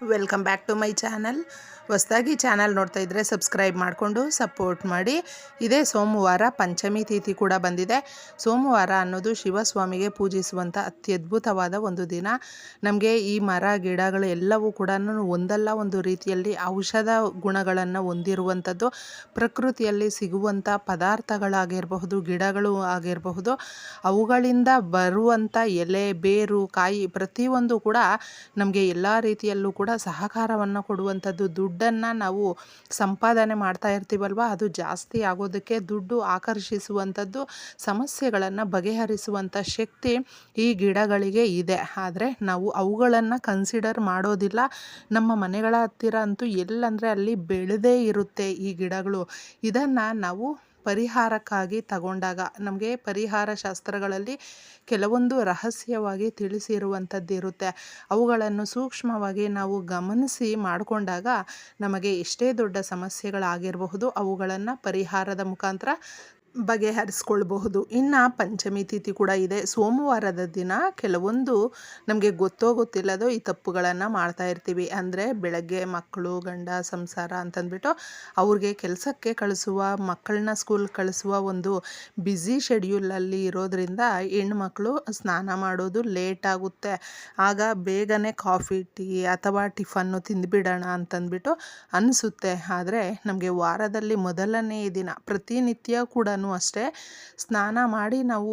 Welcome back to my channel ಹೊಸದಾಗಿ channel ನೋಡ್ತಾ ಇದ್ದರೆ ಸಬ್ಸ್ಕ್ರೈಬ್ ಮಾಡಿಕೊಂಡು ಸಪೋರ್ಟ್ ಮಾಡಿ. ಇದೇ ಸೋಮವಾರ ಪಂಚಮಿ ತಿಥಿ ಕೂಡ ಬಂದಿದೆ. ಸೋಮವಾರ ಅನ್ನೋದು ಶಿವಸ್ವಾಮಿಗೆ ಪೂಜಿಸುವಂಥ ಅತ್ಯದ್ಭುತವಾದ ಒಂದು ದಿನ. ನಮಗೆ ಈ ಮರ, ಗಿಡಗಳು ಎಲ್ಲವೂ ಕೂಡ ಒಂದಲ್ಲ ಒಂದು ರೀತಿಯಲ್ಲಿ ಔಷಧ ಗುಣಗಳನ್ನು ಹೊಂದಿರುವಂಥದ್ದು ಪ್ರಕೃತಿಯಲ್ಲಿ ಸಿಗುವಂಥ ಪದಾರ್ಥಗಳಾಗಿರಬಹುದು, ಗಿಡಗಳು ಆಗಿರಬಹುದು, ಅವುಗಳಿಂದ ಬರುವಂಥ ಎಲೆ, ಬೇರು, ಕಾಯಿ ಪ್ರತಿಯೊಂದು ಕೂಡ ನಮಗೆ ಎಲ್ಲ ರೀತಿಯಲ್ಲೂ ಕೂಡ ಸಹಕಾರವನ್ನು ಕೊಡುವಂಥದ್ದು, ದುಡ್ಡನ್ನು ನಾವು ಸಂಪಾದನೆ ಮಾಡ್ತಾ ಇರ್ತೀವಲ್ವ? ಅದು ಜಾಸ್ತಿ ಆಗೋದಕ್ಕೆ ದುಡ್ಡು ಆಕರ್ಷಿಸುವಂಥದ್ದು, ಸಮಸ್ಯೆಗಳನ್ನು ಬಗೆಹರಿಸುವಂಥ ಶಕ್ತಿ ಈ ಗಿಡಗಳಿಗೆ ಇದೆ. ಆದರೆ ನಾವು ಅವುಗಳನ್ನು ಕನ್ಸಿಡರ್ ಮಾಡೋದಿಲ್ಲ. ನಮ್ಮ ಮನೆಗಳ ಹತ್ತಿರ ಅಂತೂ ಎಲ್ಲಂದರೆ ಅಲ್ಲಿ ಬೆಳೆದೇ ಇರುತ್ತೆ ಈ ಗಿಡಗಳು. ಇದನ್ನು ನಾವು ಪರಿಹಾರಕ್ಕಾಗಿ ತಗೊಂಡಾಗ ನಮಗೆ ಪರಿಹಾರ ಶಾಸ್ತ್ರಗಳಲ್ಲಿ ಕೆಲವೊಂದು ರಹಸ್ಯವಾಗಿ ತಿಳಿಸಿರುವಂಥದ್ದಿರುತ್ತೆ ಅವುಗಳನ್ನು ಸೂಕ್ಷ್ಮವಾಗಿ ನಾವು ಗಮನಿಸಿ ಮಾಡಿಕೊಂಡಾಗ ನಮಗೆ ಎಷ್ಟೇ ದೊಡ್ಡ ಸಮಸ್ಯೆಗಳಾಗಿರಬಹುದು, ಅವುಗಳನ್ನು ಪರಿಹಾರದ ಮುಖಾಂತರ ಬಗೆಹರಿಸ್ಕೊಳ್ಬಹುದು. ಇನ್ನು ಪಂಚಮಿ ತಿಥಿ ಕೂಡ ಇದೆ. ಸೋಮವಾರದ ದಿನ ಕೆಲವೊಂದು ನಮಗೆ ಗೊತ್ತೋ ಗೊತ್ತಿಲ್ಲದೋ ಈ ತಪ್ಪುಗಳನ್ನು ಮಾಡ್ತಾ ಇರ್ತೀವಿ. ಅಂದರೆ ಬೆಳಗ್ಗೆ ಮಕ್ಕಳು, ಗಂಡ, ಸಂಸಾರ ಅಂತಂದ್ಬಿಟ್ಟು ಅವ್ರಿಗೆ ಕೆಲಸಕ್ಕೆ ಕಳಿಸುವ, ಮಕ್ಕಳನ್ನ ಸ್ಕೂಲ್ ಕಳಿಸುವ ಒಂದು ಬ್ಯುಸಿ ಶೆಡ್ಯೂಲಲ್ಲಿ ಇರೋದ್ರಿಂದ ಹೆಣ್ಮಕ್ಳು ಸ್ನಾನ ಮಾಡೋದು ಲೇಟ್ ಆಗುತ್ತೆ. ಆಗ ಬೇಗನೆ ಕಾಫಿ ಟೀ ಅಥವಾ ಟಿಫನ್ನು ತಿಂದುಬಿಡೋಣ ಅಂತಂದ್ಬಿಟ್ಟು ಅನಿಸುತ್ತೆ. ಆದರೆ ನಮಗೆ ವಾರದಲ್ಲಿ ಮೊದಲನೇ ದಿನ ಪ್ರತಿನಿತ್ಯ ಕೂಡ ಅಷ್ಟೇ ಸ್ನಾನ ಮಾಡಿ ನಾವು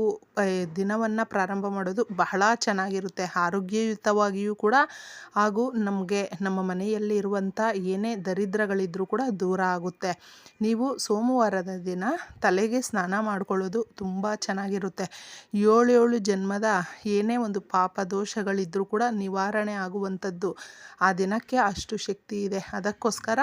ದಿನವನ್ನು ಪ್ರಾರಂಭ ಮಾಡೋದು ಬಹಳ ಚೆನ್ನಾಗಿರುತ್ತೆ. ಆರೋಗ್ಯಯುತವಾಗಿಯೂ ಕೂಡ ಹಾಗೂ ನಮಗೆ, ನಮ್ಮ ಮನೆಯಲ್ಲಿ ಇರುವಂಥ ಏನೇ ದರಿದ್ರಗಳಿದ್ರೂ ಕೂಡ ದೂರ ಆಗುತ್ತೆ. ನೀವು ಸೋಮವಾರದ ದಿನ ತಲೆಗೆ ಸ್ನಾನ ಮಾಡಿಕೊಳ್ಳೋದು ತುಂಬ ಚೆನ್ನಾಗಿರುತ್ತೆ. ಏಳೇಳು ಜನ್ಮದ ಏನೇ ಒಂದು ಪಾಪ ದೋಷಗಳಿದ್ರೂ ಕೂಡ ನಿವಾರಣೆ ಆಗುವಂಥದ್ದು ಆ ದಿನಕ್ಕೆ ಅಷ್ಟು ಶಕ್ತಿ ಇದೆ. ಅದಕ್ಕೋಸ್ಕರ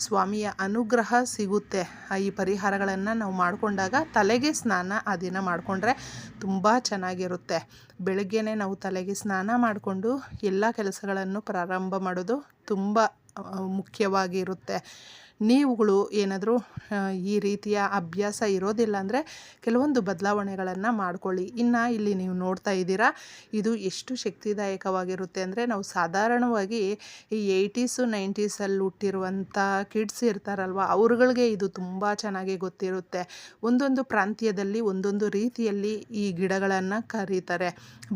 ಸ್ವಾಮಿಯ ಅನುಗ್ರಹ ಸಿಗುತ್ತೆ. ಈ ಪರಿಹಾರಗಳನ್ನು ನಾವು ಮಾಡಿಕೊಂಡಾಗ ತಲೆಗೆ ಸ್ನಾನ ಆ ದಿನ ಮಾಡಿಕೊಂಡ್ರೆ ತುಂಬ ಚೆನ್ನಾಗಿರುತ್ತೆ. ಬೆಳಗ್ಗೆನೇ ನಾವು ತಲೆಗೆ ಸ್ನಾನ ಮಾಡಿಕೊಂಡು ಎಲ್ಲ ಕೆಲಸಗಳನ್ನು ಪ್ರಾರಂಭ ಮಾಡೋದು ತುಂಬ ಮುಖ್ಯವಾಗಿರುತ್ತೆ. ನೀವುಗಳು ಏನಾದರೂ ಈ ರೀತಿಯ ಅಭ್ಯಾಸ ಇರೋದಿಲ್ಲ ಅಂದರೆ ಕೆಲವೊಂದು ಬದಲಾವಣೆಗಳನ್ನು ಮಾಡ್ಕೊಳ್ಳಿ. ಇನ್ನು ಇಲ್ಲಿ ನೀವು ನೋಡ್ತಾ ಇದ್ದೀರಾ, ಇದು ಎಷ್ಟು ಶಕ್ತಿದಾಯಕವಾಗಿರುತ್ತೆ ಅಂದರೆ ನಾವು ಸಾಧಾರಣವಾಗಿ ಈ ಏಯ್ಟೀಸು ನೈಂಟೀಸಲ್ಲಿ ಹುಟ್ಟಿರುವಂಥ ಕಿಡ್ಸ್ ಇರ್ತಾರಲ್ವ, ಅವ್ರುಗಳಿಗೆ ಇದು ತುಂಬ ಚೆನ್ನಾಗಿ ಗೊತ್ತಿರುತ್ತೆ. ಒಂದೊಂದು ಪ್ರಾಂತ್ಯದಲ್ಲಿ ಒಂದೊಂದು ರೀತಿಯಲ್ಲಿ ಈ ಗಿಡಗಳನ್ನು ಕರೀತಾರೆ.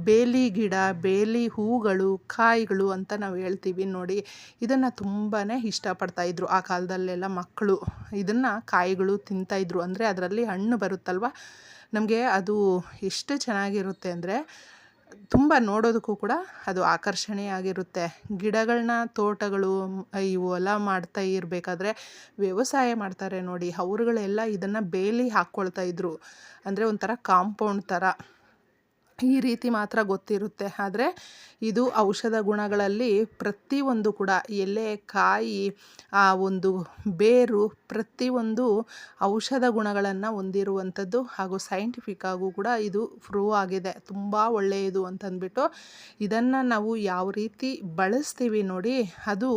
ಬೇಲಿ ಗಿಡ, ಬೇಲಿ ಹೂಗಳು, ಕಾಯಿಗಳು ಅಂತ ನಾವು ಹೇಳ್ತೀವಿ ನೋಡಿ, ಇದನ್ನು ತುಂಬಾ ಇಷ್ಟಪಡ್ತಾಯಿದ್ರು ಆ ಕಾಲದಲ್ಲಿ ಎಲ್ಲ ಮಕ್ಕಳು ಇದನ್ನು ಕಾಯಿಗಳು ತಿಂತಾಯಿದ್ರು ಅಂದರೆ ಅದರಲ್ಲಿ ಹಣ್ಣು ಬರುತ್ತಲ್ವ? ನಮಗೆ ಅದು ಎಷ್ಟು ಚೆನ್ನಾಗಿರುತ್ತೆ ಅಂದರೆ ತುಂಬ ನೋಡೋದಕ್ಕೂ ಕೂಡ ಅದು ಆಕರ್ಷಣೆಯಾಗಿರುತ್ತೆ. ಗಿಡಗಳನ್ನ ತೋಟಗಳು ಇವು ಹೊಲ ಮಾಡ್ತಾ ಇರಬೇಕಾದ್ರೆ ವ್ಯವಸಾಯ ಮಾಡ್ತಾರೆ ನೋಡಿ. ಅವ್ರುಗಳೆಲ್ಲ ಇದನ್ನು ಬೇಲಿ ಹಾಕ್ಕೊಳ್ತಾ ಇದ್ರು. ಅಂದರೆ ಒಂಥರ ಕಾಂಪೌಂಡ್ ಥರ ಈ ರೀತಿ ಮಾತ್ರ ಗೊತ್ತಿರುತ್ತೆ. ಆದರೆ ಇದು ಔಷಧ ಗುಣಗಳಲ್ಲಿ ಪ್ರತಿಯೊಂದು ಕೂಡ, ಎಲೆ, ಕಾಯಿ, ಆ ಒಂದು ಬೇರು ಪ್ರತಿಯೊಂದು ಔಷಧ ಗುಣಗಳನ್ನು ಹೊಂದಿರುವಂಥದ್ದು ಹಾಗೂ ಸೈಂಟಿಫಿಕ್ ಆಗೂ ಕೂಡ ಇದು ಪ್ರೂವ್ ಆಗಿದೆ. ತುಂಬ ಒಳ್ಳೆಯದು ಅಂತಂದ್ಬಿಟ್ಟು ಇದನ್ನು ನಾವು ಯಾವ ರೀತಿ ಬಳಸ್ತೀವಿ ನೋಡಿ, ಅದು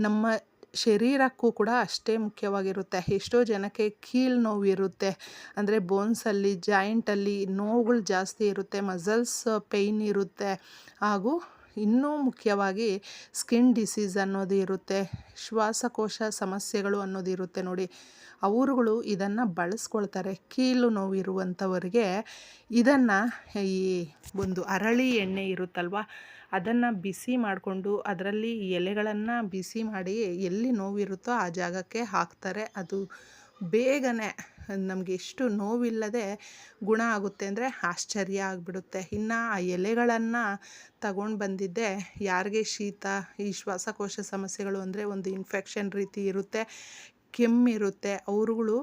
ನಮ್ಮ ಶರೀರಕ್ಕೂ ಕೂಡ ಅಷ್ಟೇ ಮುಖ್ಯವಾಗಿರುತ್ತೆ. ಎಷ್ಟೋ ಜನಕ್ಕೆ ಕೀಲು ನೋವಿರುತ್ತೆ. ಅಂದರೆ ಬೋನ್ಸಲ್ಲಿ ಜಾಯಿಂಟಲ್ಲಿ ನೋವುಗಳು ಜಾಸ್ತಿ ಇರುತ್ತೆ ಮಸಲ್ಸ್ ಪೇಯ್ನ್ ಇರುತ್ತೆ. ಹಾಗೂ ಇನ್ನೂ ಮುಖ್ಯವಾಗಿ ಸ್ಕಿನ್ ಡಿಸೀಸ್ ಅನ್ನೋದು ಇರುತ್ತೆ, ಶ್ವಾಸಕೋಶ ಸಮಸ್ಯೆಗಳು ಅನ್ನೋದು ಇರುತ್ತೆ ನೋಡಿ. ಅವರುಗಳು ಇದನ್ನು ಬಳಸ್ಕೊಳ್ತಾರೆ. ಕೀಲು ನೋವು ಇರುವಂಥವರಿಗೆ ಇದನ್ನು ಈ ಒಂದು ಅರಳಿ ಎಣ್ಣೆ ಇರುತ್ತಲ್ವ, ಅದನ್ನು ಬಿಸಿ ಮಾಡಿಕೊಂಡು ಅದರಲ್ಲಿ ಎಲೆಗಳನ್ನು ಬಿಸಿ ಮಾಡಿ ಎಲ್ಲಿ ನೋವಿರುತ್ತೋ ಆ ಜಾಗಕ್ಕೆ ಹಾಕ್ತಾರೆ. ಅದು ಬೇಗನೆ ನಮಗೆ ಎಷ್ಟು ನೋವಿಲ್ಲದೆ ಗುಣ ಆಗುತ್ತೆ ಅಂದರೆ ಆಶ್ಚರ್ಯ ಆಗಿಬಿಡುತ್ತೆ. ಇನ್ನು ಆ ಎಲೆಗಳನ್ನು ತಗೊಂಡು ಬಂದಿದ್ದೆ, ಯಾರಿಗೆ ಶೀತ, ಈ ಶ್ವಾಸಕೋಶ ಸಮಸ್ಯೆಗಳು ಅಂದರೆ ಒಂದು ಇನ್ಫೆಕ್ಷನ್ ರೀತಿ ಇರುತ್ತೆ ಕೆಮ್ಮಿರುತ್ತೆ ಅವರುಗಳು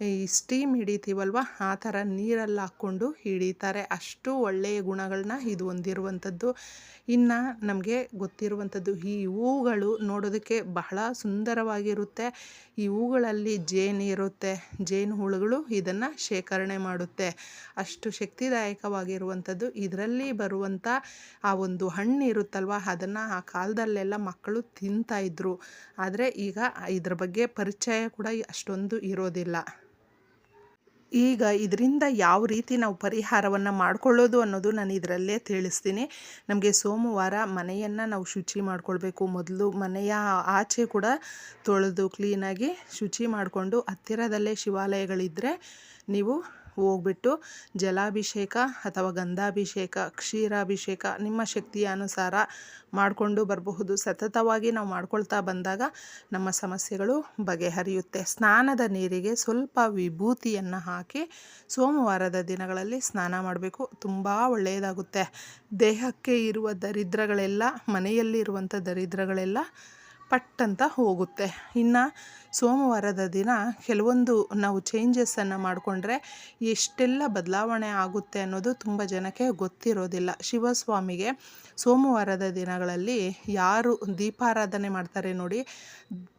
ಈ ಸ್ಟೀಮ್ ಹಿಡಿತೀವಲ್ವ? ಆ ಥರ ನೀರಲ್ಲಿ ಹಾಕ್ಕೊಂಡು ಹಿಡಿತಾರೆ. ಅಷ್ಟು ಒಳ್ಳೆಯ ಗುಣಗಳನ್ನ ಇದು ಹೊಂದಿರುವಂಥದ್ದು. ಇನ್ನು ನಮಗೆ ಗೊತ್ತಿರುವಂಥದ್ದು, ಈ ಹೂಗಳು ನೋಡೋದಕ್ಕೆ ಬಹಳ ಸುಂದರವಾಗಿರುತ್ತೆ. ಈ ಹೂಗಳಲ್ಲಿ ಜೇನು ಇರುತ್ತೆ, ಜೇನು ಹುಳುಗಳು ಇದನ್ನು ಶೇಖರಣೆ ಮಾಡುತ್ತೆ. ಅಷ್ಟು ಶಕ್ತಿದಾಯಕವಾಗಿರುವಂಥದ್ದು. ಇದರಲ್ಲಿ ಬರುವಂಥ ಆ ಒಂದು ಹಣ್ಣು ಇರುತ್ತಲ್ವ, ಅದನ್ನು ಆ ಕಾಲದಲ್ಲೆಲ್ಲ ಮಕ್ಕಳು ತಿಂತಾಯಿದ್ರು ಆದರೆ ಈಗ ಇದ್ರ ಬಗ್ಗೆ ಪರಿಚಯ ಕೂಡ ಅಷ್ಟೊಂದು ಇರೋದಿಲ್ಲ. ಈಗ ಇದರಿಂದ ಯಾವ ರೀತಿ ನಾವು ಪರಿಹಾರವನ್ನು ಮಾಡಿಕೊಳ್ಳೋದು ಅನ್ನೋದು ನಾನು ಇದರಲ್ಲೇ ತಿಳಿಸ್ತೀನಿ. ನಮಗೆ ಸೋಮವಾರ ಮನೆಯನ್ನು ನಾವು ಶುಚಿ ಮಾಡಿಕೊಳ್ಬೇಕು. ಮೊದಲು ಮನೆಯ ಆಚೆ ಕೂಡ ತೊಳೆದು ಕ್ಲೀನಾಗಿ ಶುಚಿ ಮಾಡಿಕೊಂಡು ಹತ್ತಿರದಲ್ಲೇ ಶಿವಾಲಯಗಳಿದ್ದರೆ ನೀವು ಹೋಗ್ಬಿಟ್ಟು ಜಲಾಭಿಷೇಕ ಅಥವಾ ಗಂಧಾಭಿಷೇಕ, ಕ್ಷೀರಾಭಿಷೇಕ ನಿಮ್ಮ ಶಕ್ತಿಯ ಅನುಸಾರ ಮಾಡಿಕೊಂಡು ಬರಬಹುದು. ಸತತವಾಗಿ ನಾವು ಮಾಡ್ಕೊಳ್ತಾ ಬಂದಾಗ ನಮ್ಮ ಸಮಸ್ಯೆಗಳು ಬಗೆಹರಿಯುತ್ತೆ. ಸ್ನಾನದ ನೀರಿಗೆ ಸ್ವಲ್ಪ ವಿಭೂತಿಯನ್ನು ಹಾಕಿ ಸೋಮವಾರದ ದಿನಗಳಲ್ಲಿ ಸ್ನಾನ ಮಾಡಬೇಕು. ತುಂಬ ಒಳ್ಳೆಯದಾಗುತ್ತೆ. ದೇಹಕ್ಕೆ ಇರುವ ದರಿದ್ರಗಳೆಲ್ಲ ಮನೆಯಲ್ಲಿರುವಂಥ ದರಿದ್ರಗಳೆಲ್ಲ ಪಟ್ಟಂತ ಹೋಗುತ್ತೆ. ಇನ್ನು ಸೋಮವಾರದ ದಿನ ಕೆಲವೊಂದು ನಾವು ಚೇಂಜಸ್ಸನ್ನು ಮಾಡಿಕೊಂಡ್ರೆ ಎಷ್ಟೆಲ್ಲ ಬದಲಾವಣೆ ಆಗುತ್ತೆ ಅನ್ನೋದು ತುಂಬ ಜನಕ್ಕೆ ಗೊತ್ತಿರೋದಿಲ್ಲ. ಶಿವಸ್ವಾಮಿಗೆ ಸೋಮವಾರದ ದಿನಗಳಲ್ಲಿ ಯಾರು ದೀಪಾರಾಧನೆ ಮಾಡ್ತಾರೆ ನೋಡಿ,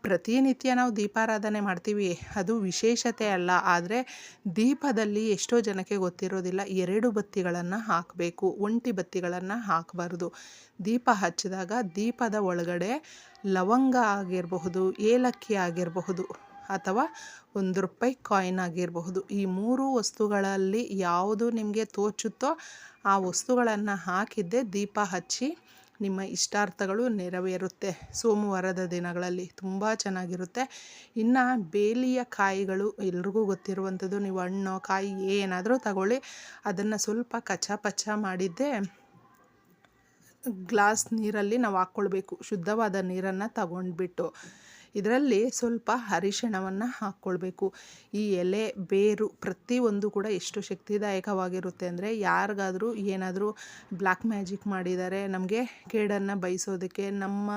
ಪ್ರತಿನಿತ್ಯ ನಾವು ದೀಪಾರಾಧನೆ ಮಾಡ್ತೀವಿ, ಅದು ವಿಶೇಷತೆ ಅಲ್ಲ. ಆದರೆ ದೀಪದಲ್ಲಿ ಎಷ್ಟೋ ಜನಕ್ಕೆ ಗೊತ್ತಿರೋದಿಲ್ಲ, ಎರಡು ಬತ್ತಿಗಳನ್ನು ಹಾಕಬೇಕು, ಒಂಟಿ ಬತ್ತಿಗಳನ್ನು ಹಾಕಬಾರ್ದು. ದೀಪ ಹಚ್ಚಿದಾಗ ದೀಪದ ಒಳಗಡೆ ಲವಂಗ ಆಗಿರಬಹುದು, ಏಲಕ್ಕಿ ಆಗಿರಬಹುದು ಅಥವಾ ಒಂದು ರೂಪಾಯಿ ಕಾಯಿನ್ ಆಗಿರಬಹುದು. ಈ ಮೂರು ವಸ್ತುಗಳಲ್ಲಿ ಯಾವುದು ನಿಮಗೆ ತೋಚುತ್ತೋ ಆ ವಸ್ತುಗಳನ್ನು ಹಾಕಿದ್ದೇ ದೀಪ ಹಚ್ಚಿ ನಿಮ್ಮ ಇಷ್ಟಾರ್ಥಗಳು ನೆರವೇರುತ್ತೆ. ಸೋಮವಾರದ ದಿನಗಳಲ್ಲಿ ತುಂಬ ಚೆನ್ನಾಗಿರುತ್ತೆ. ಇನ್ನು ಬೇಲಿಯ ಕಾಯಿಗಳು ಎಲ್ರಿಗೂ ಗೊತ್ತಿರುವಂಥದ್ದು. ನೀವು ಹಣ್ಣು, ಕಾಯಿ ಏನಾದರೂ ತಗೊಳ್ಳಿ. ಅದನ್ನು ಸ್ವಲ್ಪ ಕಚ್ಚಾ ಪಚ್ಚ ಮಾಡಿದ್ದೇ ಗ್ಲಾಸ್ ನೀರಲ್ಲಿ ನಾವು ಹಾಕ್ಕೊಳ್ಬೇಕು ಶುದ್ಧವಾದ ನೀರನ್ನು ತಗೊಂಡ್ಬಿಟ್ಟು. ಇದರಲ್ಲಿ ಸ್ವಲ್ಪ ಅರಿಶಿಣವನ್ನು ಹಾಕ್ಕೊಳ್ಬೇಕು. ಈ ಎಲೆ, ಬೇರು ಪ್ರತಿಯೊಂದು ಕೂಡ ಎಷ್ಟು ಶಕ್ತಿದಾಯಕವಾಗಿರುತ್ತೆ ಅಂದರೆ ಯಾರಿಗಾದರೂ ಏನಾದರೂ ಬ್ಲ್ಯಾಕ್ ಮ್ಯಾಜಿಕ್ ಮಾಡಿದ್ದಾರೆ ನಮಗೆ ಕೇಡನ್ನು ಬಯಸೋದಕ್ಕೆ, ನಮ್ಮ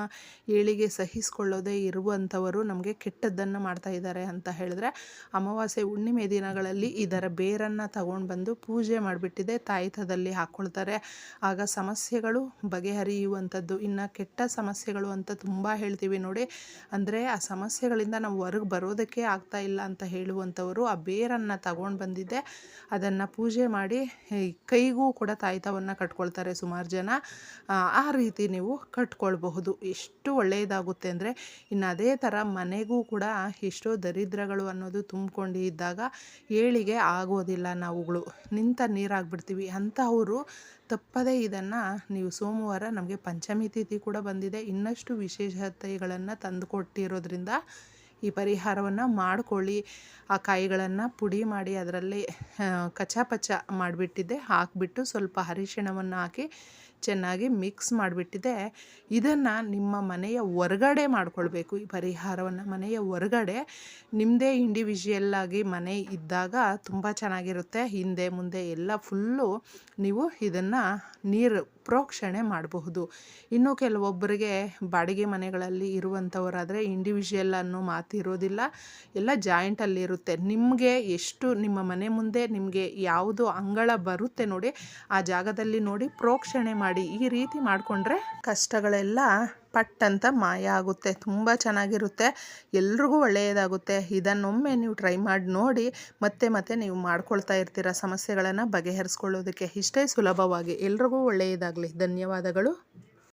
ಏಳಿಗೆ ಸಹಿಸಿಕೊಳ್ಳೋದೇ ಇರುವಂಥವರು ನಮಗೆ ಕೆಟ್ಟದ್ದನ್ನು ಮಾಡ್ತಾ ಇದ್ದಾರೆ ಅಂತ ಹೇಳಿದ್ರೆ ಅಮಾವಾಸ್ಯೆ, ಹುಣ್ಣಿಮೆ ದಿನಗಳಲ್ಲಿ ಇದರ ಬೇರನ್ನು ತಗೊಂಡು ಬಂದು ಪೂಜೆ ಮಾಡಿಬಿಟ್ಟಿದೆ. ತಾಯಿತದಲ್ಲಿ ಹಾಕ್ಕೊಳ್ತಾರೆ. ಆಗ ಸಮಸ್ಯೆಗಳು ಬಗೆಹರಿಯುವಂಥದ್ದು. ಇನ್ನು ಕೆಟ್ಟ ಸಮಸ್ಯೆಗಳು ಅಂತ ತುಂಬ ಹೇಳ್ತೀವಿ ನೋಡಿ. ಅಂದರೆ ಆ ಸಮಸ್ಯೆಗಳಿಂದ ನಾವು ಹೊರಗೆ ಬರೋದಕ್ಕೆ ಆಗ್ತಾ ಇಲ್ಲ ಅಂತ ಹೇಳುವಂಥವರು ಆ ಬೇರನ್ನು ತಗೊಂಡು ಬಂದಿದ್ದೆ. ಅದನ್ನು ಪೂಜೆ ಮಾಡಿ ಕೈಗೂ ಕೂಡ ತಾಯ್ತವನ್ನು ಕಟ್ಕೊಳ್ತಾರೆ ಸುಮಾರು ಜನ. ಆ ರೀತಿ ನೀವು ಕಟ್ಕೊಳ್ಬಹುದು. ಎಷ್ಟು ಒಳ್ಳೆಯದಾಗುತ್ತೆ ಅಂದರೆ, ಇನ್ನು ಅದೇ ಥರ ಮನೆಗೂ ಕೂಡ ಎಷ್ಟೋ ದರಿದ್ರಗಳು ಅನ್ನೋದು ತುಂಬಿಕೊಂಡು ಇದ್ದಾಗ ಏಳಿಗೆ ಆಗೋದಿಲ್ಲ ನಾವುಗಳು. ನಿಂತ ನೀರಾಗ್ಬಿಡ್ತೀವಿ. ಅಂಥವರು ತಪ್ಪದೇ ಇದನ್ನು ನೀವು ಸೋಮವಾರ ನಮಗೆ ಪಂಚಮಿ ತಿಥಿ ಕೂಡ ಬಂದಿದೆ. ಇನ್ನಷ್ಟು ವಿಶೇಷತೆಗಳನ್ನು ತಂದುಕೊಟ್ಟಿರೋದ್ರಿಂದ ಈ ಪರಿಹಾರವನ್ನು ಮಾಡಿಕೊಳ್ಳಿ. ಆ ಕಾಯಿಗಳನ್ನು ಪುಡಿ ಮಾಡಿ ಅದರಲ್ಲಿ ಕಚಾಪಚ ಮಾಡಿಬಿಟ್ಟಿದ್ದೆ. ಹಾಕಿಬಿಟ್ಟು ಸ್ವಲ್ಪ ಅರಿಶಿಣವನ್ನು ಹಾಕಿ ಚೆನ್ನಾಗಿ ಮಿಕ್ಸ್ ಮಾಡಿಬಿಟ್ಟಿದೆ ಇದನ್ನು ನಿಮ್ಮ ಮನೆಯ ಹೊರಗಡೆ ಮಾಡಿಕೊಳ್ಬೇಕು. ಈ ಪರಿಹಾರವನ್ನು ಮನೆಯ ಹೊರಗಡೆ ನಿಮ್ಮದೇ ಇಂಡಿವಿಜುವಲ್ ಆಗಿ ಮನೆ ಇದ್ದಾಗ ತುಂಬ ಚೆನ್ನಾಗಿರುತ್ತೆ. ಹಿಂದೆ, ಮುಂದೆ ಎಲ್ಲ ಫುಲ್ಲು ನೀವು ಇದನ್ನು ನೀರು ಪ್ರೋಕ್ಷಣೆ ಮಾಡಬಹುದು. ಇನ್ನು ಕೆಲವೊಬ್ಬರಿಗೆ ಬಾಡಿಗೆ ಮನೆಗಳಲ್ಲಿ ಇರುವಂಥವರಾದರೆ ಇಂಡಿವಿಜುವಲ್ ಅನ್ನೋ ಮಾತು ಇರೋದಿಲ್ಲ. ಎಲ್ಲ ಜಾಯಿಂಟಲ್ಲಿ ಇರುತ್ತೆ. ನಿಮಗೆ ಎಷ್ಟು ನಿಮ್ಮ ಮನೆ ಮುಂದೆ ನಿಮಗೆ ಯಾವುದು ಅಂಗಳ ಬರುತ್ತೆ ನೋಡಿ, ಆ ಜಾಗದಲ್ಲಿ ನೋಡಿ ಪ್ರೋಕ್ಷಣೆ ಮಾಡಿ ಈ ರೀತಿ ಮಾಡಿಕೊಂಡ್ರೆ ಕಷ್ಟಗಳೆಲ್ಲ ಪಟ್ಟಂತ ಮಾಯ ಆಗುತ್ತೆ. ತುಂಬ ಚೆನ್ನಾಗಿರುತ್ತೆ. ಎಲ್ರಿಗೂ ಒಳ್ಳೆಯದಾಗುತ್ತೆ. ಇದನ್ನೊಮ್ಮೆ ನೀವು ಟ್ರೈ ಮಾಡಿ ನೋಡಿ ಮತ್ತೆ ಮತ್ತೆ ನೀವು ಮಾಡ್ಕೊಳ್ತಾ ಇರ್ತೀರ ಸಮಸ್ಯೆಗಳನ್ನು ಬಗೆಹರಿಸ್ಕೊಳ್ಳೋದಕ್ಕೆ. ಇಷ್ಟೇ ಸುಲಭವಾಗಿ. ಎಲ್ರಿಗೂ ಒಳ್ಳೆಯದಾಗಲಿ. ಧನ್ಯವಾದಗಳು.